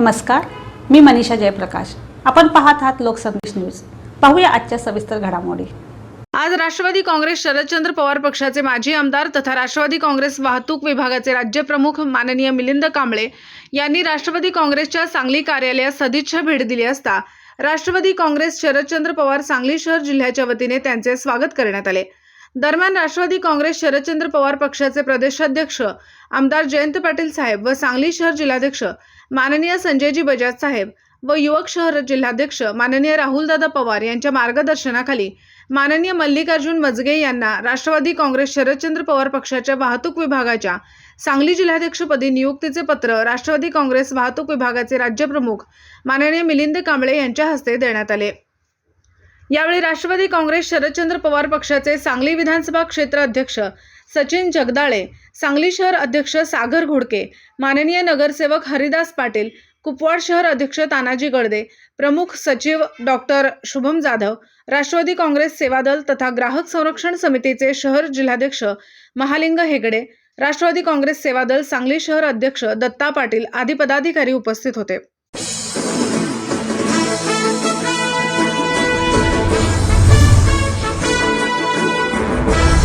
नमस्कार मी मनीषा जयप्रकाश. आपण पाहत आहात लोकसंदेश न्यूज. पाहूया आजच्या सविस्तर घडामोडी. आज राष्ट्रवादी काँग्रेस शरदचंद्र पवार पक्षाचे माजी आमदार तथा राष्ट्रवादी काँग्रेस वाहतूक विभागाचे राज्यप्रमुख माननीय मिलिंद कांबळे यांनी राष्ट्रवादी काँग्रेसच्या सांगली कार्यालयात सदिच्छा भेट दिली असता राष्ट्रवादी काँग्रेस शरदचंद्र पवार सांगली शहर जिल्ह्याच्या वतीने त्यांचे स्वागत करण्यात आले. दरम्यान राष्ट्रवादी काँग्रेस शरदचंद्र पवार पक्षाचे प्रदेशाध्यक्ष आमदार जयंत पाटील साहेब व सांगली शहर जिल्हाध्यक्ष माननीय संजयजी बजाज साहेब व युवक शहर जिल्हाध्यक्ष माननीय राहुलदादा पवार यांच्या मार्गदर्शनाखाली माननीय मल्लिकार्जुन मजगे यांना राष्ट्रवादी काँग्रेस शरदचंद्र पवार पक्षाच्या वाहतूक विभागाच्या सांगली जिल्हाध्यक्षपदी नियुक्तीचे पत्र राष्ट्रवादी काँग्रेस वाहतूक विभागाचे राज्यप्रमुख माननीय मिलिंद कांबळे यांच्या हस्ते देण्यात आले. यावेळी राष्ट्रवादी काँग्रेस शरदचंद्र पवार पक्षाचे सांगली विधानसभा क्षेत्र अध्यक्ष सचिन जगदाळे सांगली शहर अध्यक्ष सागर घोडके माननीय नगरसेवक हरिदास पाटील कुपवाड शहर अध्यक्ष तानाजी गडदे प्रमुख सचिव डॉक्टर शुभम जाधव राष्ट्रवादी काँग्रेस सेवादल तथा ग्राहक संरक्षण समितीचे शहर जिल्हाध्यक्ष महालिंग हेगडे राष्ट्रवादी काँग्रेस सेवादल सांगली शहर अध्यक्ष दत्ता पाटील आदी पदाधिकारी उपस्थित होते.